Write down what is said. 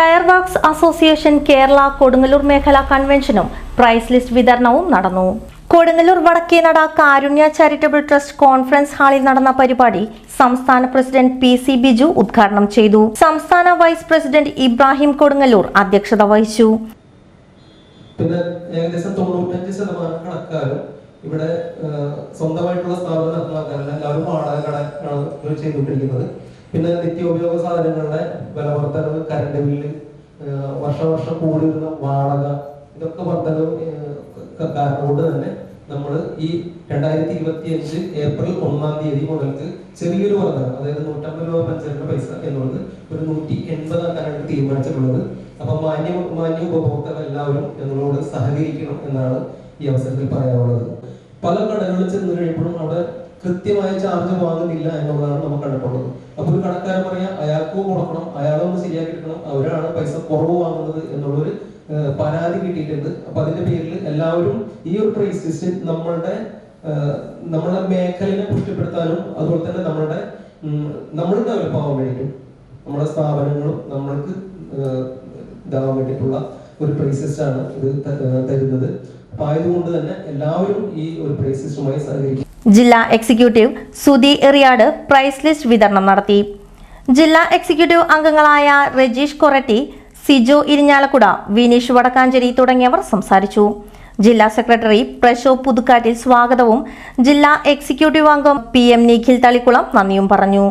Works association Kerala Kodungallur മേഖല കൺവെൻഷനും price list വിതരണവും നടന്നു. Kodungallur Vadakkenada Karunya charitable trust conference ഹാളിൽ നടന്ന പരിപാടി സംസ്ഥാന പ്രസിഡന്റ് പി സി ബിജു ഉദ്ഘാടനം ചെയ്തു. സംസ്ഥാന വൈസ് പ്രസിഡന്റ് ഇബ്രാഹിം കൊടുങ്ങല്ലൂർ അധ്യക്ഷത വഹിച്ചു. പിന്നെ ഇവിടെ സ്വന്തമായിട്ടുള്ള സ്ഥാപനം ചെയ്തുകൊണ്ടിരിക്കുന്നത്. പിന്നെ നിത്യോപയോഗ സാധനങ്ങളുടെ വില വർധനവ് കറണ്ട് ബില്ല് വർഷ വർഷവർഷം കൂടി വരുന്ന വാടക ഇതൊക്കെ വർധനവ് കാരണമുണ്ട് തന്നെ നമ്മൾ ഈ രണ്ടായിരത്തി ഇരുപത്തി അഞ്ച് ഏപ്രിൽ ഒന്നാം തീയതി മുതൽക്ക് ചെറിയൊരു വർധനം അതായത് നൂറ്റമ്പത് രൂപ പഞ്ചായത്തിന്റെ പൈസ എന്നുള്ളത് ഒരു നൂറ്റി എൺപതാക്കാനാണ് തീരുമാനിച്ചിട്ടുള്ളത്. അപ്പൊ മാന്യ മാന്യ ഉപഭോക്താക്കൾ എല്ലാവരും ഞങ്ങളോട് സഹകരിക്കണം എന്നാണ് ഈ അവസരത്തിൽ പറയാനുള്ളത്. പല കടകളിൽ ചെന്ന് കഴിയുമ്പോഴും അവിടെ കൃത്യമായ ചാർജ് വാങ്ങുന്നില്ല എന്നുള്ളതാണ് നമുക്ക് കണ്ടിട്ടുള്ളത് അപ്പൊ ഒരു കടക്കാരൻ പറയാം അയാൾക്കും കൊടുക്കണം. അയാളൊന്ന് ശരിയാക്കി എടുക്കണം അവരാണ് പൈസ കുറവ് വാങ്ങുന്നത് എന്നുള്ളൊരു പരാതി കിട്ടിയിട്ടുണ്ട്. അപ്പൊ അതിന്റെ പേരിൽ എല്ലാവരും ഈ ഒരു പ്രൈസ് സിസ്റ്റം നമ്മളുടെ നമ്മളെ മേഖലയെ പുഷ്ടിപ്പെടുത്താനും അതുപോലെ തന്നെ നമ്മളുടെ നമ്മൾ ഡെവലപ്പ് ആവാൻ വേണ്ടിയിട്ടും നമ്മുടെ സ്ഥാപനങ്ങളും നമ്മൾക്ക് ഇതാവാൻ വേണ്ടിയിട്ടുള്ള ഒരു പ്രൈസ് ആണ് ഇത് തരുന്നത്. അപ്പൊ ആയതുകൊണ്ട് തന്നെ എല്ലാവരും ഈ ഒരു പ്രൈസ് ലിസ്റ്റുമായി സഹകരിക്കും. ജില്ലാ executive Sudhi Eriyad price list വിതരണം നടത്തി. ജില്ലാ എക്സിക്യൂട്ടീവ് അംഗങ്ങളായ രജീഷ് കൊറട്ടി സിജു ഇരിഞ്ഞാലക്കുട വിനീഷ് വടക്കാഞ്ചേരി തുടങ്ങിയവർ സംസാരിച്ചു. ജില്ലാ സെക്രട്ടറി പ്രശോ പുതുക്കാട്ടിൽ സ്വാഗതവും ജില്ലാ എക്സിക്യൂട്ടീവ് അംഗം പി എം നിഖിൽ തളിക്കുളം നന്ദിയും പറഞ്ഞു.